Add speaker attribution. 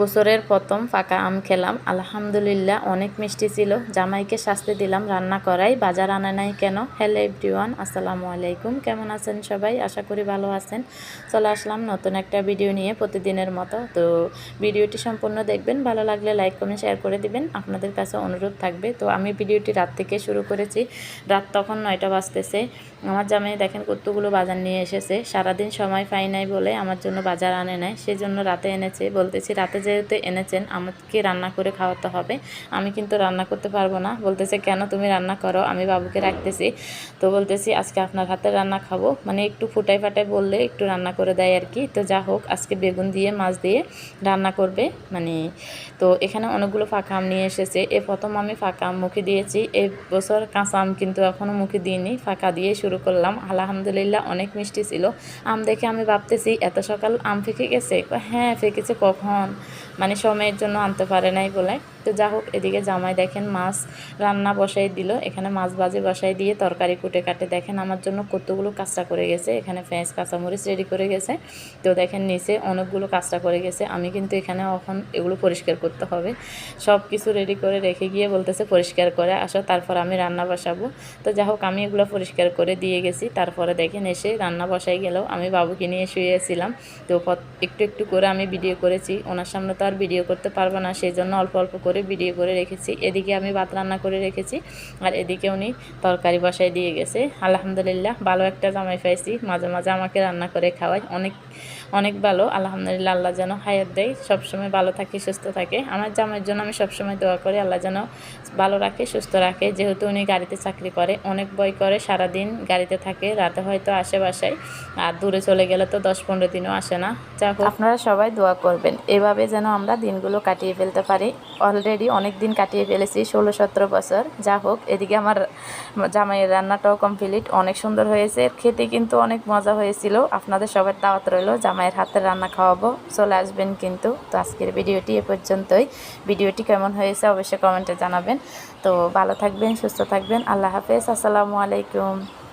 Speaker 1: বছরের প্রথম ফাঁকা আম খেলাম। আলহামদুলিল্লাহ, অনেক মিষ্টি ছিল। জামাইকে শাস্তি দিলাম রান্না করাই। বাজার আনে নাই কেন? হ্যালো এভরিওয়ান আসসালামু আলাইকুম। কেমন আছেন সবাই? আশা করি ভালো আছেন। চলে আসলাম নতুন একটা ভিডিও নিয়ে প্রতিদিনের মতো। তো ভিডিওটি সম্পূর্ণ দেখবেন। ভালো লাগলে লাইক কমেন্ট শেয়ার করে দিবেন। আপনাদের কাছে অনুরোধ থাকবে। তো আমি ভিডিওটি রাত থেকে শুরু করেছি। রাত তখন নয়টা বাজতেছে। আমার জামাই দেখেন কতগুলো বাজার নিয়ে এসেছে। সারাদিন সময় পাই নাই বলে আমার জন্য বাজার আনে নাই। সেজন্য রাতে এনেছে। বলতেছি, রাতে যেহেতু এনেছেন, আমাকে রান্না করে খাওয়াতে হবে। আমি কিন্তু রান্না করতে পারব না। বলতেছে, কেন তুমি রান্না করো? আমি বাবুকে রাখতেছি। তো বলতেছি, আজকে আপনার হাতে রান্না খাব। মানে একটু ফুটাই ফাটাই বললে একটু রান্না করে দেয় আর কি। তো যা হোক, আজকে বেগুন দিয়ে, মাছ দিয়ে রান্না করবে। মানে তো এখানে অনেকগুলো ফাঁকা আম নিয়ে এসেছে। এ প্রথম আমি ফাঁকা আম মুখে দিয়েছি। এই বছর কাঁচা আম কিন্তু এখনও মুখে দিইনি। ফাঁকা দিয়ে শুরু করলাম। আলহামদুলিল্লাহ অনেক মিষ্টি ছিল। আম দেখে আমি ভাবতেছি, এত সকাল আম ফেঁকে গেছে? হ্যাঁ ফেঁকেছে কখন? মানে সময়ের জন্য আনতে পারে নাই বলে। তো যা হোক, এদিকে জামাই দেখেন মাছ রান্না বসাই দিল। এখানে মাছ ভাজি বসাই দিয়ে তরকারি কুটে কাটে। দেখেন আমার জন্য কতগুলো কাজটা করে গেছে। এখানে পেঁয়াজ কাঁচামরিচ রেডি করে গেছে। তো দেখেন নিচে অনেকগুলো কাজটা করে গেছে। আমি কিন্তু এখানে এখন এগুলো পরিষ্কার করতে হবে। সব কিছু রেডি করে রেখে গিয়ে বলতেছে পরিষ্কার করে আসো, তারপর আমি রান্না বসাবো। তো যা হোক, আমি এগুলো পরিষ্কার করে দিয়ে গেছি। তারপরে দেখেন এসে রান্না বসাই গেল। আমি বাবুকে নিয়ে শুয়েছিলাম। তো একটু একটু করে আমি ভিডিও করেছি। ওনার সামনে তো আর ভিডিও করতে পারব না সেই জন্য অল্প অল্প করে ভিডিও করে রেখেছি। এদিকে আমি ভাত রান্না করে রেখেছি, আর এদিকে উনি তরকারি বসায় দিয়ে গেছে। আলহামদুলিল্লাহ, ভালো একটা জামাই পাইছি। মাঝে মাঝে আমাকে রান্না করে খাওয়ায়। অনেক অনেক ভালো। আলহামদুলিল্লাহ, আল্লাহ যেন হায়াত দেয়। সবসময় ভালো থাকে, সুস্থ থাকে। আমার জামাইয়ের জন্য আমি সবসময় দোয়া করি, আল্লাহ যেন ভালো রাখে, সুস্থ রাখে। যেহেতু উনি গাড়িতে চাকরি করে, অনেক বই করে, সারাদিন গাড়িতে থাকে। রাতে হয়তো আসে বাসায় আর দূরে চলে গেলে তো দশ পনেরো দিনও আসে না। যা আপনারা সবাই দোয়া করবেন। এভাবে যেন আমরা দিনগুলো কাটিয়ে ফেলতে পারি। অলরেডি অনেক দিন কাটিয়ে ফেলেছি, ষোলো, সতেরো বছর। যা হোক, এদিকে আমার জামাইয়ের রান্নাটাও কমপ্লিট অনেক সুন্দর হয়েছে। খেতে কিন্তু অনেক মজা হয়েছিল। আপনাদের সবার দাওয়াত রইল, জামাইয়ের হাতের রান্না খাওয়াবো। চলে আসবেন কিন্তু। তো আজকের ভিডিওটি এ পর্যন্তই। ভিডিওটি কেমন হয়েছে অবশ্যই কমেন্টে জানাবেন। তো ভালো থাকবেন, সুস্থ থাকবেন। আল্লাহ হাফেজ, আসসালামু আলাইকুম।